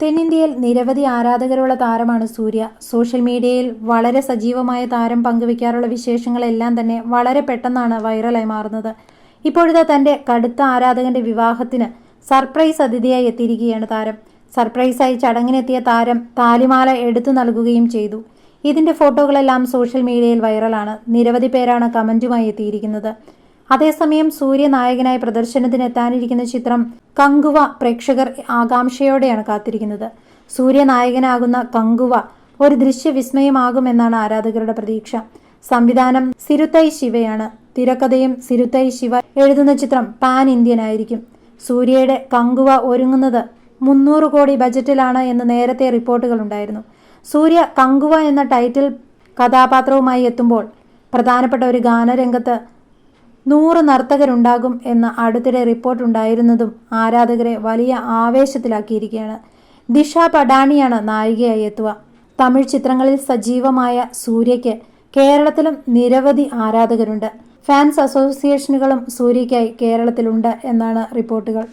തെന്നിന്ത്യയിൽ നിരവധി ആരാധകരുള്ള താരമാണ് സൂര്യ. സോഷ്യൽ മീഡിയയിൽ വളരെ സജീവമായ താരം പങ്കുവയ്ക്കാറുള്ള വിശേഷങ്ങളെല്ലാം തന്നെ വളരെ പെട്ടെന്നാണ് വൈറലായി മാറുന്നത്. ഇപ്പോഴത്തെ തന്റെ കടുത്ത ആരാധകന്റെ വിവാഹത്തിന് സർപ്രൈസ് അതിഥിയായി എത്തിയിരിക്കുകയാണ് താരം. സർപ്രൈസായി ചടങ്ങിനെത്തിയ താരം താലിമാല എടുത്തു നൽകുകയും ചെയ്തു. ഇതിന്റെ ഫോട്ടോകളെല്ലാം സോഷ്യൽ മീഡിയയിൽ വൈറലാണ്. നിരവധി പേരാണ് കമന്റുമായി എത്തിയിരിക്കുന്നത്. അതേസമയം സൂര്യ നായകനായി പ്രദർശനത്തിന് എത്താനിരിക്കുന്ന ചിത്രം കങ്കുവ പ്രേക്ഷകർ ആകാംക്ഷയോടെയാണ് കാത്തിരിക്കുന്നത്. സൂര്യ നായകനാകുന്ന കങ്കുവ ഒരു ദൃശ്യ ദൃശ്യവിസ്മയമാകുമെന്നാണ് ആരാധകരുടെ പ്രതീക്ഷ. സംവിധാനം സിരുത്തൈ ശിവയാണ്. തിരക്കഥയും സിരുത്തൈ ശിവ എഴുതുന്ന ചിത്രം പാൻ ഇന്ത്യൻ ആയിരിക്കും. സൂര്യയുടെ കങ്കുവ ഒരുങ്ങുന്നത് മുന്നൂറ് കോടി ബജറ്റിലാണ് എന്ന് നേരത്തെ റിപ്പോർട്ടുകൾ ഉണ്ടായിരുന്നു. സൂര്യ കങ്കുവ എന്ന ടൈറ്റിൽ കഥാപാത്രവുമായി എത്തുമ്പോൾ പ്രധാനപ്പെട്ട ഒരു ഗാനരംഗത്ത് നൂറ് നർത്തകരുണ്ടാകും എന്ന അടുത്തിടെ റിപ്പോർട്ടുണ്ടായിരുന്നതും ആരാധകരെ വലിയ ആവേശത്തിലാക്കിയിരിക്കുകയാണ്. ദിഷ പഡാണിയാണ് നായികയായി എത്തുക. തമിഴ് ചിത്രങ്ങളിൽ സജീവമായ സൂര്യയ്ക്ക് കേരളത്തിലും നിരവധി ആരാധകരുണ്ട്. ഫാൻസ് അസോസിയേഷനുകളും സൂര്യയ്ക്കായി കേരളത്തിലുണ്ട് എന്നാണ് റിപ്പോർട്ടുകൾ.